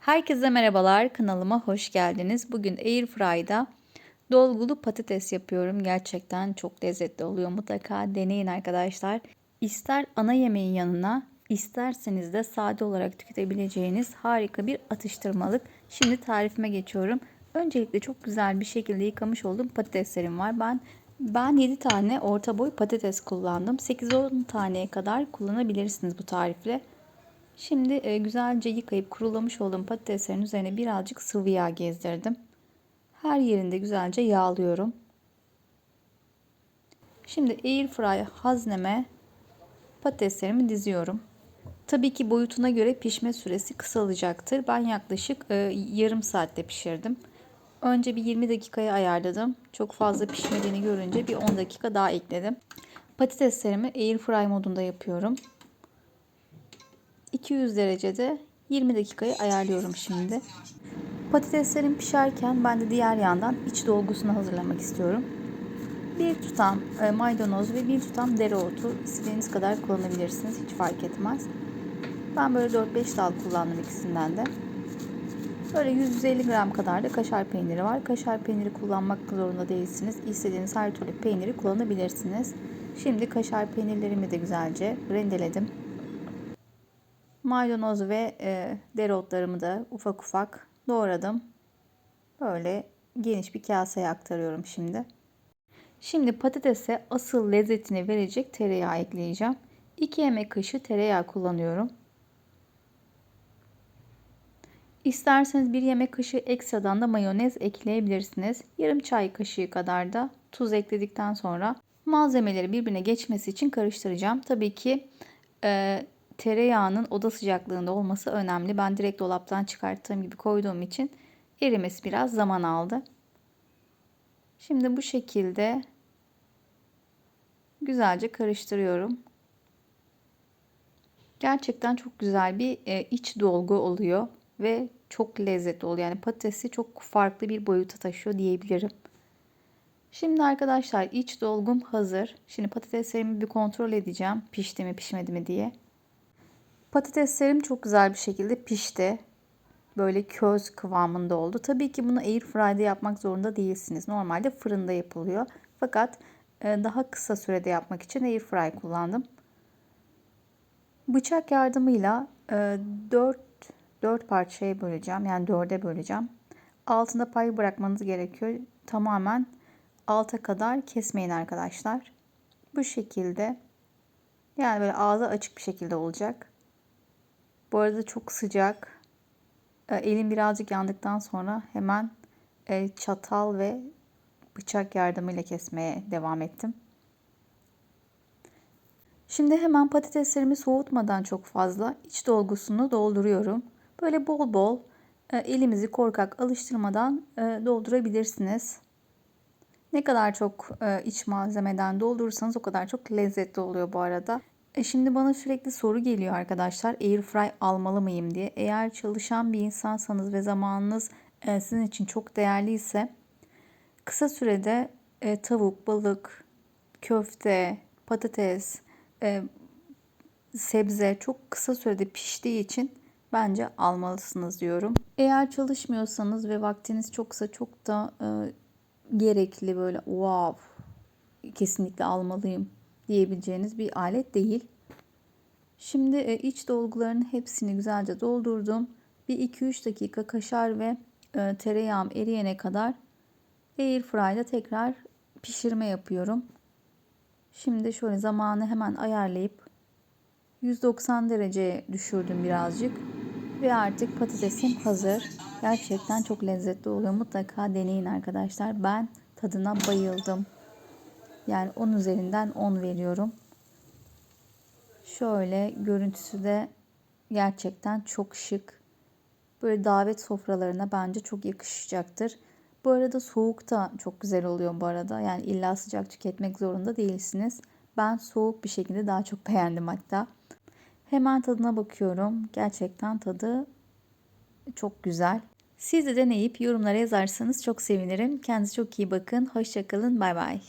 Herkese merhabalar, kanalıma hoş geldiniz. Bugün Airfry'da dolgulu patates yapıyorum. Gerçekten çok lezzetli oluyor. Mutlaka deneyin arkadaşlar. İster ana yemeğin yanına, isterseniz de sade olarak tüketebileceğiniz harika bir atıştırmalık. Şimdi tarifime geçiyorum. Öncelikle çok güzel bir şekilde yıkamış olduğum patateslerim var. Ben ben 7 tane orta boy patates kullandım. 8-10 taneye kadar kullanabilirsiniz bu tarifle. Şimdi e, güzelce yıkayıp kurulamış olduğum patateslerin üzerine birazcık sıvı yağ gezdirdim. Her yerinde güzelce yağlıyorum. Şimdi airfry hazneme patateslerimi diziyorum. Tabii ki boyutuna göre pişme süresi kısalacaktır. Ben yaklaşık e, yarım saatte pişirdim. Önce bir 20 dakikaya ayarladım. Çok fazla pişmediğini görünce bir 10 dakika daha ekledim. Patateslerimi airfry modunda yapıyorum. 200 derecede 20 dakikayı ayarlıyorum şimdi. Patateslerim pişerken ben de diğer yandan iç dolgusunu hazırlamak istiyorum. Bir tutam e, maydanoz ve bir tutam dereotu istediğiniz kadar kullanabilirsiniz. Hiç fark etmez. Ben böyle 4-5 dal kullandım ikisinden de. Böyle 150 gram kadar da kaşar peyniri var. Kaşar peyniri kullanmak zorunda değilsiniz. İstediğiniz her türlü peyniri kullanabilirsiniz. Şimdi kaşar peynirlerimi de güzelce rendeledim. Maydanoz ve e, dereotlarımı da ufak ufak doğradım. Böyle geniş bir kaseye aktarıyorum şimdi. Şimdi patatese asıl lezzetini verecek tereyağı ekleyeceğim. 2 yemek kaşığı tereyağı kullanıyorum. İsterseniz bir yemek kaşığı ekstradan da mayonez ekleyebilirsiniz. Yarım çay kaşığı kadar da tuz ekledikten sonra malzemeleri birbirine geçmesi için karıştıracağım. Tabii ki e, tereyağının oda sıcaklığında olması önemli. Ben direkt dolaptan çıkarttığım gibi koyduğum için erimesi biraz zaman aldı. Şimdi bu şekilde güzelce karıştırıyorum. Gerçekten çok güzel bir e, iç dolgu oluyor ve çok lezzetli oluyor. Yani patatesi çok farklı bir boyuta taşıyor diyebilirim. Şimdi arkadaşlar iç dolgum hazır. Şimdi patateslerimi bir kontrol edeceğim. Pişti mi pişmedi mi diye. Patateslerim çok güzel bir şekilde pişti. Böyle köz kıvamında oldu. Tabii ki bunu air fry'de yapmak zorunda değilsiniz. Normalde fırında yapılıyor. Fakat e, daha kısa sürede yapmak için air fry kullandım. Bıçak yardımıyla 4 e, 4 parçaya böleceğim. Yani 4'e böleceğim. Altında pay bırakmanız gerekiyor. Tamamen alta kadar kesmeyin arkadaşlar. Bu şekilde yani böyle ağzı açık bir şekilde olacak. Bu arada çok sıcak. E, elim birazcık yandıktan sonra hemen e, çatal ve bıçak yardımıyla kesmeye devam ettim. Şimdi hemen patateslerimi soğutmadan çok fazla iç dolgusunu dolduruyorum. Böyle bol bol e, elimizi korkak alıştırmadan doldurabilirsiniz. Ne kadar çok iç malzemeden doldurursanız o kadar çok lezzetli oluyor bu arada. E şimdi bana sürekli soru geliyor arkadaşlar airfry almalı mıyım diye. Eğer çalışan bir insansanız ve zamanınız e, sizin için çok değerliyse kısa sürede e, tavuk, balık, köfte, patates, e, sebze çok kısa sürede piştiği için bence almalısınız diyorum. Eğer çalışmıyorsanız ve vaktiniz çoksa çok da e, gerekli böyle wow kesinlikle almalıyım diyebileceğiniz bir alet değil. Şimdi e, iç dolgularının hepsini güzelce doldurdum. Bir 2-3 dakika kaşar ve e, tereyağım eriyene kadar airfry'da tekrar pişirme yapıyorum. Şimdi şöyle zamanı hemen ayarlayıp 190 dereceye düşürdüm birazcık. Ve artık patatesim hazır. Gerçekten çok lezzetli oluyor. Mutlaka deneyin arkadaşlar. Ben tadına bayıldım. Yani 10 üzerinden 10 veriyorum. Şöyle görüntüsü de gerçekten çok şık. Böyle davet sofralarına bence çok yakışacaktır. Bu arada soğuk da çok güzel oluyor bu arada. Yani illa sıcak tüketmek zorunda değilsiniz. Ben soğuk bir şekilde daha çok beğendim hatta. Hemen tadına bakıyorum. Gerçekten tadı çok güzel. Siz de deneyip yorumlara yazarsanız çok sevinirim. Kendinize çok iyi bakın. Hoşçakalın. Bay bay.